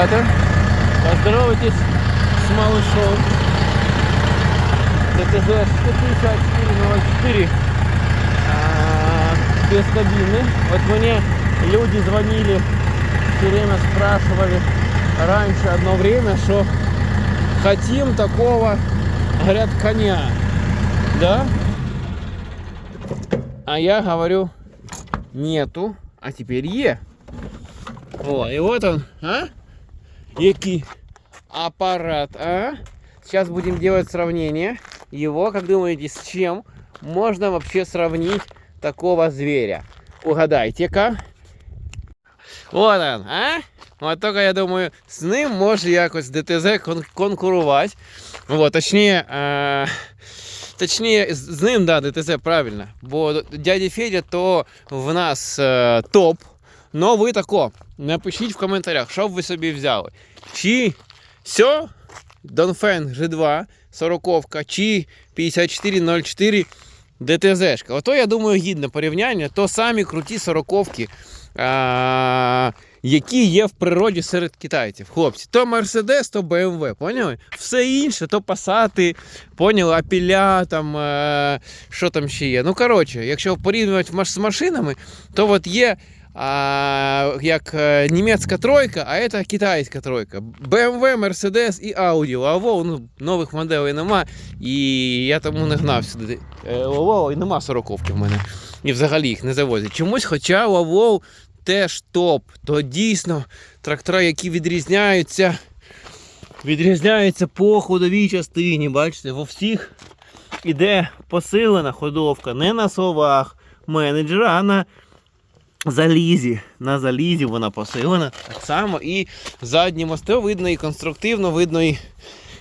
Поздоровайтесь с малышом. ДТЗ 15404 а, без кабины. Вот мне люди звонили, все время спрашивали раньше одно время, что хотим такого, говорят, коня. Да? А я говорю, нету, а теперь е. О, и вот он, а? Який аппарат, а? Сейчас будем делать сравнение. Его, как думаете, с чем можно вообще сравнить такого зверя? Угадайте-ка. Вот он, а? Вот только я думаю, з ним може якось ДТЗ кон- конкурувати. Вот, точніше, е, точніше, з- ним, да, ДТЗ правильно. Бо дядя Федя то в нас е, топ. Но ви тако, напишіть в коментарях, що б ви собі взяли. Чи все, Донфен G2, 40 чи 5404 ДТЗ. Ото, я думаю, гідне порівняння, то самі круті 40-ки, а, які є в природі серед китайців. Хлопці, то Мерседес, то BMW, поняли? Все інше, то Пасати, поняли, Апіля, там, е, що там ще є. Ну, коротше, якщо порівнювати з машинами, то от є а, як е, німецька тройка, а це китайська тройка. BMW, Mercedes і Audi. Aveo ну, нових моделей нема. І я тому не гнав сюди. Е, і нема 40 в мене. І взагалі їх не завозять. Чомусь, хоча у теж топ. То дійсно трактора, які відрізняються. Відрізняються по ходовій частині. Бачите, во всіх іде посилена ходовка не на словах менеджера, а на залізі. На залізі вона посилена так само. І задні мости видно і конструктивно, видно і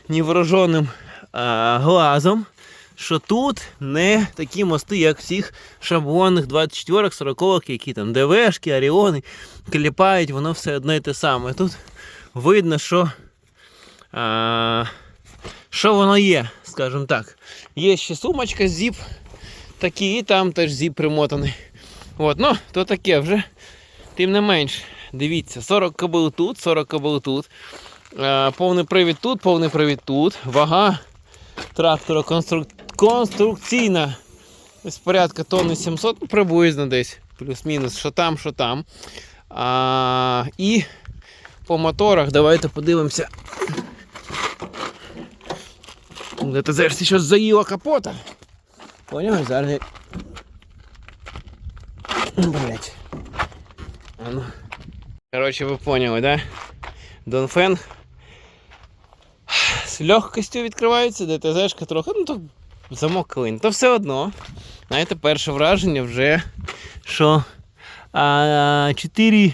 невооруженим глазом, що тут не такі мости, як всіх шаблонних 24-х, 40-х, які там ДВшки, Оріони кліпають, воно все одне і те саме. Тут видно, що, а, що воно є, скажімо так. Є ще сумочка зіп, такі, і там теж зіп примотаний. От, ну, то таке вже. Тим не менш, дивіться, 40 кобил тут, 40 кобил тут. Е, повний привід тут, повний привід тут. Вага трактора конструк... конструкційна. З порядка тонни 700, ну, приблизно десь. Плюс-мінус, що там, що там. А, і по моторах давайте подивимося. Це зараз щось заїла капота. Поняв? Зараз. Я- Блять. А ну. Короче, вы поняли, да? Донфен з легкостю відкривається, ДТЗшка трохи, ну то замок клин. То все одно. Знаєте, перше враження вже, що а, 4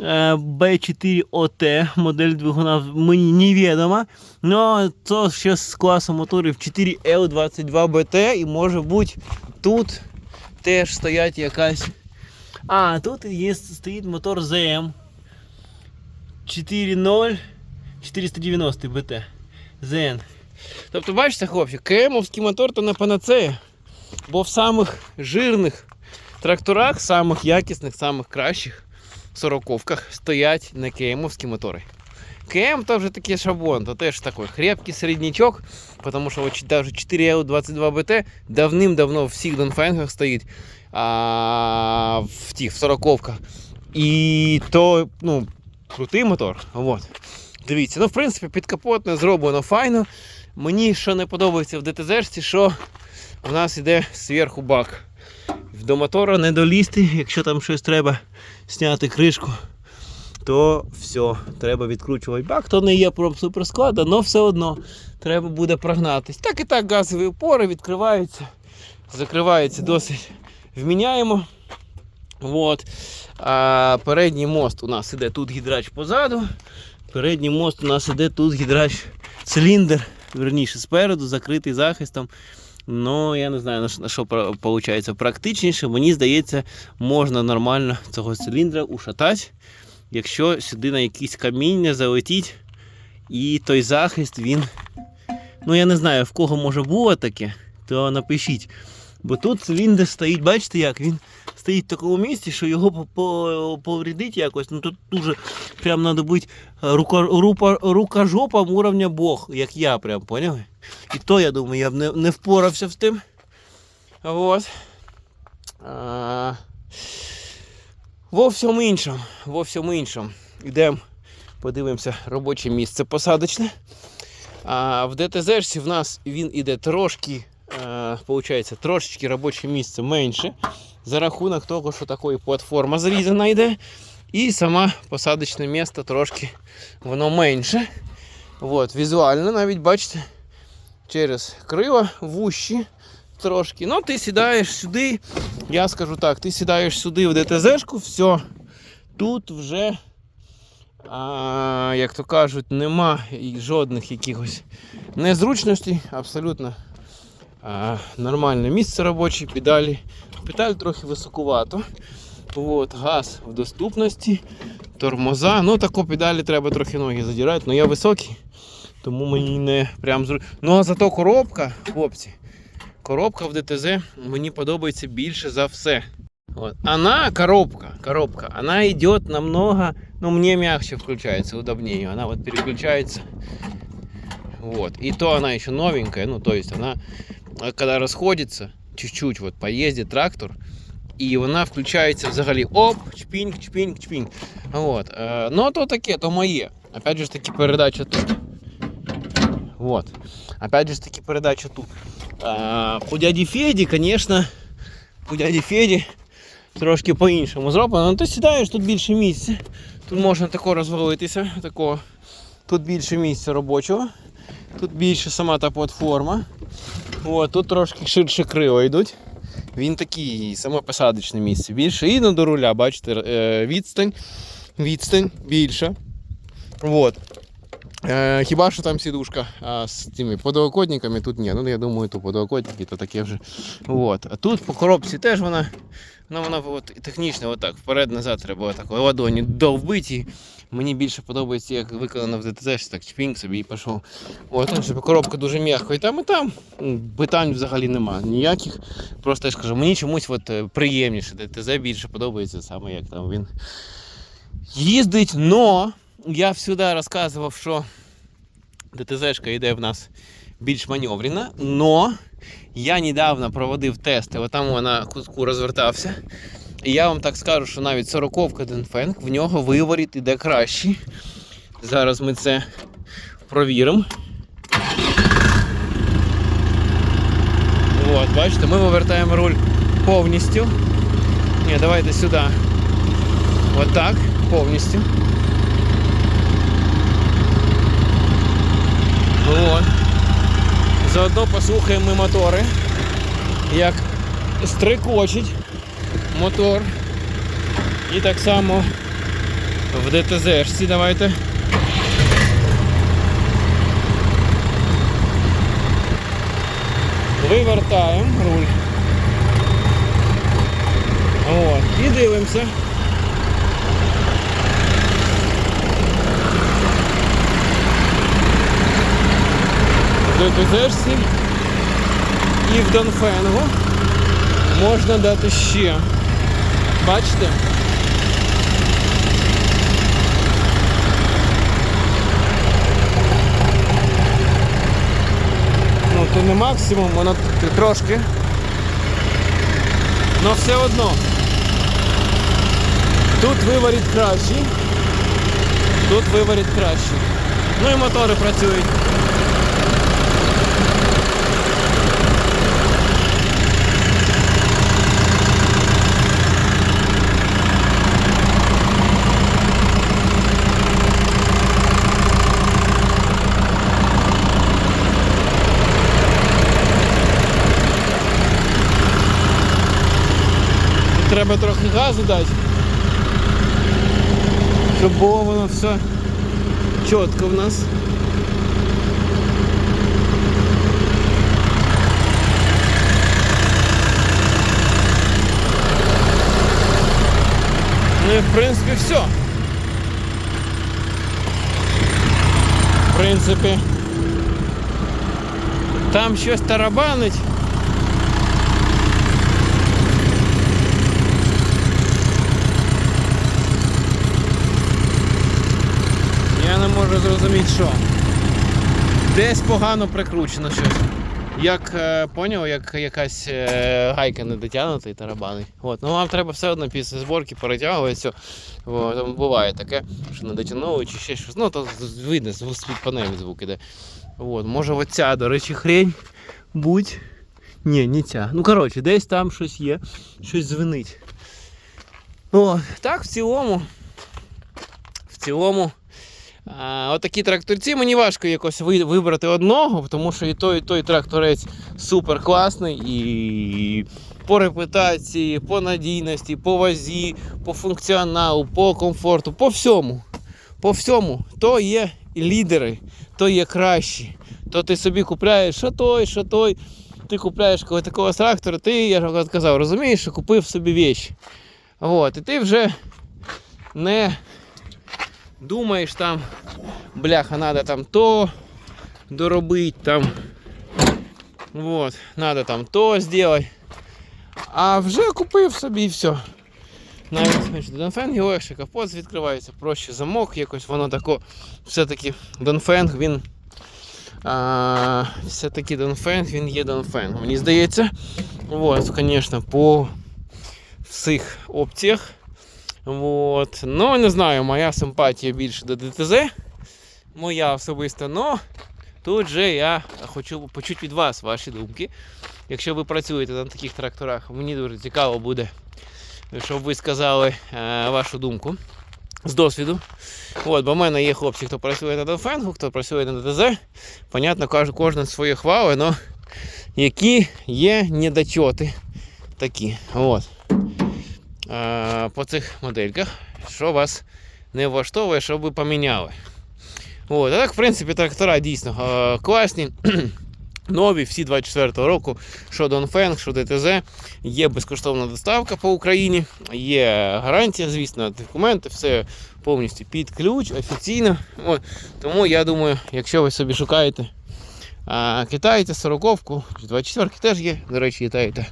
B4OT модель двигуна мені невідома. Ну, то ще з класу моторів 4L22BT і може бути тут теж стоять якась. А, тут є, стоїть мотор ZM 4.0 490 БТ. ZN. Тобто, бачите, хлопці, КМовський мотор то не панацея. Бо в самих жирних тракторах, самих якісних, самих кращих сороковках стоять не КМовські мотори. КМ то вже такий шаблон, то теж такий крепкий середнячок, тому що от навіть 4L22BT давним-давно в всіх донфенгах стоїть а, в тих в сороковках. І то, ну, крутий мотор. От. Дивіться, ну в принципі підкапотне зроблено файно. Мені що не подобається в ДТЗ, що в нас іде зверху бак. До мотора не долізти, якщо там щось треба зняти кришку, то все, треба відкручувати бак. То не є прям суперскладно, але все одно треба буде прогнатись. Так і так газові опори відкриваються, закриваються досить вміняємо. От. А передній мост у нас іде тут гідрач позаду. Передній мост у нас іде тут гідрач циліндр, верніше спереду, закритий захистом. Ну, я не знаю, на що виходить практичніше. Мені здається, можна нормально цього циліндра ушатати, якщо сюди на якісь каміння залетіть, і той захист він. Ну, я не знаю, в кого може було таке, то напишіть. Бо тут він де стоїть, бачите як? Він стоїть в такому місці, що його по- по- повредить якось. Ну тут дуже прям треба бути рука, рука, рукожопом уровня Бог, як я прям, поняли? І то, я думаю, я б не, не впорався з тим. Вот. А, во всьому іншому, во всьому іншому. Йдемо, подивимося робоче місце посадочне. А в ДТЗ в нас він іде трошки, а, получається, трошечки робоче місце менше. За рахунок того, що такої платформа зрізана йде. І сама посадочне місце трошки воно менше. От, візуально навіть бачите, через крила вущі трошки. Ну, ти сідаєш сюди. Я скажу так, ти сідаєш сюди в ДТЗ-шку, все. Тут вже, а, як то кажуть, нема жодних якихось незручностей. Абсолютно а, нормальне місце робоче, педалі. Педаль трохи високувато. От, газ в доступності, тормоза. Ну, тако педалі треба трохи ноги задирати, але я високий, тому мені не прям зру... Ну а зато коробка, хлопці, коробка в ДТЗ мені подобається більше за все. Вот. Она, коробка, коробка, она идет намного, ну, мне мягче включается, удобнее. Она вот переключается. Вот. И то она еще новенькая, ну, то есть она, а, когда расходится, чуть-чуть вот поездит трактор, і вона включається взагалі оп, чпінг, чпінг, чпінг. Вот. Е, ну, то таке, то моє. Опять же ж таки передача тут. Вот. Опять же ж таки передача тут. А, у дяді Феді, звісно, у дяді Феді трошки по-іншому зроблено. Ну, ти сідаєш, тут більше місця. Тут можна тако розвалитися. Тако. Тут більше місця робочого. Тут більше сама та платформа. От, тут трошки ширше крила йдуть. Він такий, саме посадочне місце більше. І до руля, бачите, е, відстань. Відстань більша. Вот. Е, хіба що там сідушка а, з цими подовокодниками, тут ні. Ну, я думаю, тут подовокодники, то таке вже. Вот. А тут по коробці теж вона, ну, вона от, технічно отак, вперед-назад треба так ладоні довбиті. Мені більше подобається, як виконано в ДТЗ, що так чпінг собі і пішов. От, коробка дуже м'яко. І там, і там питань взагалі нема ніяких. Просто я ж мені чомусь от, е, приємніше. ДТЗ більше подобається саме як там він їздить. Но я всюди розказував, що ДТЗ-шка йде в нас більш маневрена, но я недавно проводив тести, отам вона кутку розвертався. І я вам так скажу, що навіть 40-ка Денфенг, в нього виворіт іде кращий. Зараз ми це провіримо. От, бачите, ми вивертаємо руль повністю. Ні, давайте сюди. Отак, повністю. От. Заодно послухаємо мотори, як стрикочить мотор. І так само в ДТЗ-шці давайте. Вивертаємо руль. От. І дивимося. В ДТЗ-шці і в Донфенгу можна дати ще. Бачите? Ну, то не максимум, воно трошки. Но все одно. Тут виворіт кращий. Тут виворіт кращий. Ну і мотори працюють. Треба трохи газу дати. Щоб було воно все чітко в нас. Ну і в принципі все. В принципі. Там щось тарабанить. Зрозуміти, що. Десь погано прикручено щось. Як е, поняв, як якась е, гайка не дотягнута і тарабани. От. Ну вам треба все одно після зборки перетягуватися. Там буває таке, що не дотягнули чи ще щось. Ну, то видно, з з-під панелі звук іде. От. Може оця, до речі, хрень будь. Ні, не ця. Ну, коротше, десь там щось є, щось звенить. О, так, в цілому. В цілому. Отакі тракторці мені важко якось вибрати одного, тому що і той, і той тракторець супер класний і по репутації, по надійності, по вазі, по функціоналу, по комфорту, по всьому. По всьому. То є лідери, то є кращі. То ти собі купляєш що той, що той. Ти купляєш коли такого трактора, ти, я ж казав, розумієш, що купив собі вещі. От, і ти вже не думаєш там, бляха, треба там то доробити, там, вот, надо там то сделать. А вже купив собі і все. Навіть знаєш, Донфенг легше, капот відкривається, проще замок, якось воно тако. Все-таки Донфенг, він. А, все-таки Донфенг, він є Донфенг. Мені здається. Вот, звісно, по всіх опціях. Вот. Ну, не знаю, моя симпатія більше до ДТЗ. Моя особиста, но тут же я хочу почути від вас ваші думки. Якщо ви працюєте на таких тракторах, мені дуже цікаво буде, щоб ви сказали е, вашу думку з досвіду. От, бо в мене є хлопці, хто працює на Донфенгу, хто працює на ДТЗ. Понятно, кожен своє хвали, але які є недочоти такі. От. По цих модельках, що вас не влаштовує, щоб ви поміняли. От, а так, в принципі, трактора дійсно класні. Нові, всі 24-го року, що Донфенг, що ДТЗ, є безкоштовна доставка по Україні, є гарантія, звісно, документи, все повністю під ключ, офіційно. От, тому я думаю, якщо ви собі шукаєте а, китаєте 40-ку, 24-ки теж є, до речі, китаєте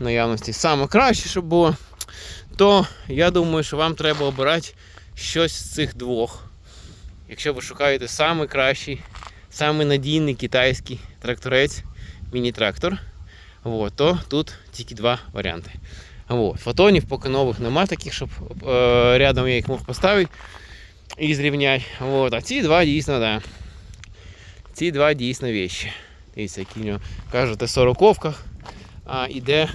наявності. Саме краще, щоб було, то я думаю, що вам треба обирати щось з цих двох. Якщо ви шукаєте саме кращий, саме надійний китайський тракторець, міні-трактор, то тут тільки два варіанти. От. Фотонів поки нових нема таких, щоб е, рядом я їх мог поставити і зрівняти. От. А ці два дійсно, да. Ці два дійсно вещі. Дивіться, які в нього кажете, сороковках а, іде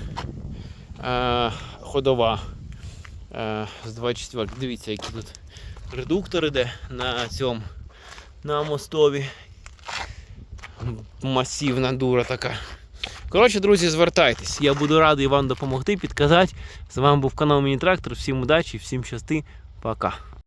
а, ходова а, з 24. Дивіться, які тут редуктор іде на цьому на мостові. Масивна дура така. Коротше, друзі, звертайтесь. Я буду радий вам допомогти, підказати. З вами був канал Міні Трактор. Всім удачі, всім щасти. Пока.